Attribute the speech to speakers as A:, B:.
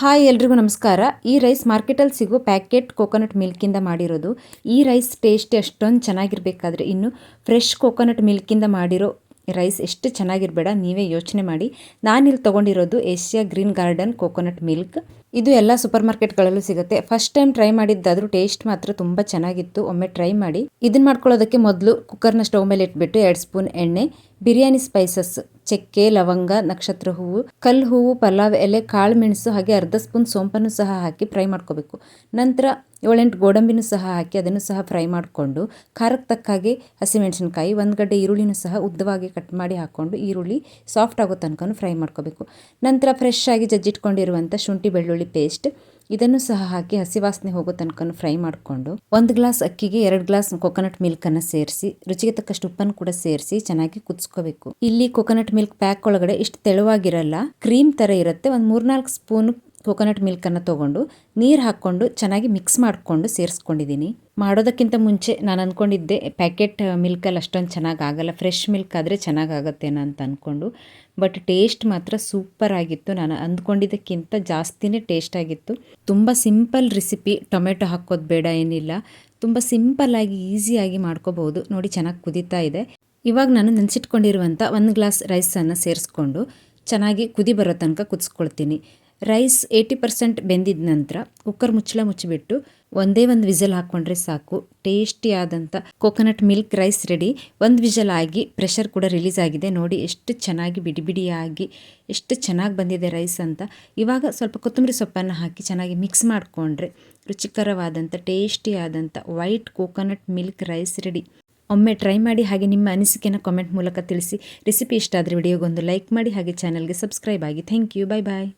A: Hi ಎಲ್ರಿಗೂ ನಮಸ್ಕಾರ. ಈ ರೈಸ್ ಮಾರ್ಕೆಟಲ್ಲಿ ಸಿಗೋ ಪ್ಯಾಕೆಟ್ ಕೋಕೋನಟ್ ಮಿಲ್ಕಿಂದ ಮಾಡಿರೋದು. ಈ ರೈಸ್ ಟೇಸ್ಟ್ ಅಷ್ಟೊಂದು ಚೆನ್ನಾಗಿರಬೇಕಾದ್ರೆ ಇನ್ನು ಫ್ರೆಶ್ ಕೋಕೋನಟ್ ಮಿಲ್ಕಿಂದ ಮಾಡಿರೋ ರೈಸ್ ಎಷ್ಟು ಚೆನ್ನಾಗಿರಬೇಡ ನೀವೇ ಯೋಚನೆ ಮಾಡಿ. ನಾನಿಲ್ಲಿ ತೊಗೊಂಡಿರೋದು Asia green garden coconut milk. ಇದು ಎಲ್ಲ ಸೂಪರ್ ಮಾರ್ಕೆಟ್ಗಳಲ್ಲೂ ಸಿಗುತ್ತೆ. ಫಸ್ಟ್ ಟೈಮ್ ಟ್ರೈ ಮಾಡಿದ್ದಾದರೂ ಟೇಸ್ಟ್ ಮಾತ್ರ ತುಂಬ ಚೆನ್ನಾಗಿತ್ತು. ಒಮ್ಮೆ ಟ್ರೈ ಮಾಡಿ. ಇದನ್ನ ಮಾಡ್ಕೊಳ್ಳೋದಕ್ಕೆ ಮೊದಲು ಕುಕ್ಕರ್ನ ಸ್ಟವ್ ಮೇಲೆ ಇಟ್ಬಿಟ್ಟು ಎರಡು ಸ್ಪೂನ್ ಎಣ್ಣೆ, ಬಿರಿಯಾನಿ ಸ್ಪೈಸಸ್ ಚಕ್ಕೆ, ಲವಂಗ ನಕ್ಷತ್ರ ಹೂವು ಕಲ್ಲು ಹೂವು ಪಲಾವ್, ಎಲೆ, ಕಾಳು, ಮೆಣಸು ಹಾಗೆ ಅರ್ಧ ಸ್ಪೂನ್ ಸೋಂಪನ್ನು ಸಹ ಹಾಕಿ ಫ್ರೈ ಮಾಡ್ಕೋಬೇಕು. ನಂತರ ಏಳೆಂಟು ಗೋಡಂಬಿನೂ ಸಹ ಹಾಕಿ ಅದನ್ನು ಸಹ ಫ್ರೈ ಮಾಡಿಕೊಂಡು ಖಾರಕ್ಕೆ ತಕ್ಕ ಹಾಗೆ ಹಸಿಮೆಣಸಿನ್ಕಾಯಿ, ಒಂದು ಗಡ್ಡೆ ಈರುಳ್ಳಿನೂ ಸಹ ಉದ್ದವಾಗಿ ಕಟ್ ಮಾಡಿ ಹಾಕ್ಕೊಂಡು ಈರುಳ್ಳಿ ಸಾಫ್ಟ್ ಆಗೋ ತನಕ ಫ್ರೈ ಮಾಡ್ಕೋಬೇಕು. ನಂತರ ಫ್ರೆಶ್ ಆಗಿ ಜಜ್ಜಿಟ್ಕೊಂಡಿರುವಂಥ ಶುಂಠಿ ಬೆಳ್ಳುಳ್ಳಿ ಪೇಸ್ಟ್ ಇದನ್ನು ಸಹ ಹಾಕಿ ಹಸಿ ವಾಸನೆ ಹೋಗೋ ತನಕ ಫ್ರೈ ಮಾಡಿಕೊಂಡು ಒಂದು ಗ್ಲಾಸ್ ಅಕ್ಕಿಗೆ ಎರಡು ಗ್ಲಾಸ್ ಕೊಕೊನಟ್ ಮಿಲ್ಕ್ ಅನ್ನು ಸೇರಿಸಿ, ರುಚಿಗೆ ತಕ್ಕಷ್ಟು ಉಪ್ಪನ್ನು ಕೂಡ ಸೇರಿಸಿ ಚೆನ್ನಾಗಿ ಕುದಿಸ್ಕೋಬೇಕು. ಇಲ್ಲಿ ಕೊಕೊನಟ್ ಮಿಲ್ಕ್ ಪ್ಯಾಕ್ ಒಳಗಡೆ ಇಷ್ಟು ತೆಳುವಾಗಿರಲ್ಲ ಕ್ರೀಮ್ ತರ ಇರುತ್ತೆ. ಒಂದು ಮೂರ್ನಾಲ್ಕು ಸ್ಪೂನ್ ಕೋಕೋನಟ್ ಮಿಲ್ಕನ್ನು ತೊಗೊಂಡು ನೀರು ಹಾಕ್ಕೊಂಡು ಚೆನ್ನಾಗಿ ಮಿಕ್ಸ್ ಮಾಡಿಕೊಂಡು ಸೇರಿಸ್ಕೊಂಡಿದ್ದೀನಿ ಮಾಡೋದಕ್ಕಿಂತ ಮುಂಚೆ ನಾನು ಅಂದ್ಕೊಂಡಿದ್ದೆ ಪ್ಯಾಕೆಟ್ ಮಿಲ್ಕಲ್ಲಿ ಅಷ್ಟೊಂದು ಚೆನ್ನಾಗಿ ಆಗಲ್ಲ ಫ್ರೆಶ್ ಮಿಲ್ಕ್ ಆದರೆ ಚೆನ್ನಾಗಾಗತ್ತೇನೋ ಅಂತ ಅಂದ್ಕೊಂಡು ಬಟ್ ಟೇಸ್ಟ್ ಮಾತ್ರ ಸೂಪರ್ ಆಗಿತ್ತು. ನಾನು ಅಂದ್ಕೊಂಡಿದ್ದಕ್ಕಿಂತ ಜಾಸ್ತಿನೇ ಟೇಸ್ಟ್ ಆಗಿತ್ತು. ತುಂಬ ಸಿಂಪಲ್ ರೆಸಿಪಿ ಟೊಮೆಟೊ ಹಾಕೋದು ಬೇಡ ಏನಿಲ್ಲ. ತುಂಬ ಸಿಂಪಲ್ಲಾಗಿ ಈಸಿಯಾಗಿ ಮಾಡ್ಕೋಬಹುದು. ನೋಡಿ ಚೆನ್ನಾಗಿ ಕುದೀತಾ ಇದೆ. ಇವಾಗ ನಾನು ನೆನೆಸಿಟ್ಕೊಂಡಿರುವಂಥ ಒಂದು ಗ್ಲಾಸ್ ರೈಸನ್ನು ಸೇರಿಸ್ಕೊಂಡು ಚೆನ್ನಾಗಿ ಕುದಿ ಬರೋ ತನಕ ಕುದಿಸ್ಕೊಳ್ತೀನಿ. ರೈಸ್ ಏಯ್ಟಿ ಪರ್ಸೆಂಟ್ ಬೆಂದಿದ ನಂತರ ಕುಕ್ಕರ್ ಮುಚ್ಚಳ ಮುಚ್ಚಿಬಿಟ್ಟು ಒಂದೇ ಒಂದು ವಿಸಲ್ ಹಾಕ್ಕೊಂಡ್ರೆ ಸಾಕು. ಟೇಸ್ಟಿಯಾದಂಥ ಕೋಕೋನಟ್ ಮಿಲ್ಕ್ ರೈಸ್ ರೆಡಿ ಒಂದು ವಿಸಲ್ ಆಗಿ ಪ್ರೆಷರ್ ಕೂಡ ರಿಲೀಸ್ ಆಗಿದೆ. ನೋಡಿ ಎಷ್ಟು ಚೆನ್ನಾಗಿ ಬಿಡಿ ಬಿಡಿಯಾಗಿ ಎಷ್ಟು ಚೆನ್ನಾಗಿ ಬಂದಿದೆ ರೈಸ್ ಅಂತ. ಇವಾಗ ಸ್ವಲ್ಪ ಕೊತ್ತಂಬರಿ ಸೊಪ್ಪನ್ನು ಹಾಕಿ ಚೆನ್ನಾಗಿ ಮಿಕ್ಸ್ ಮಾಡಿಕೊಂಡ್ರೆ ರುಚಿಕರವಾದಂಥ ಟೇಸ್ಟಿಯಾದಂಥ white coconut milk rice ready ಒಮ್ಮೆ ಟ್ರೈ ಮಾಡಿ ಹಾಗೆ ನಿಮ್ಮ ಅನಿಸಿಕೆನ ಕಾಮೆಂಟ್ ಮೂಲಕ ತಿಳಿಸಿ. ರೆಸಿಪಿ ಇಷ್ಟ ಆದರೆ ವಿಡಿಯೋಗೊಂದು ಲೈಕ್ ಮಾಡಿ ಹಾಗೆ ಚಾನಲ್ಗೆ ಸಬ್ಸ್ಕ್ರೈಬ್ ಆಗಿ. Thank you bye bye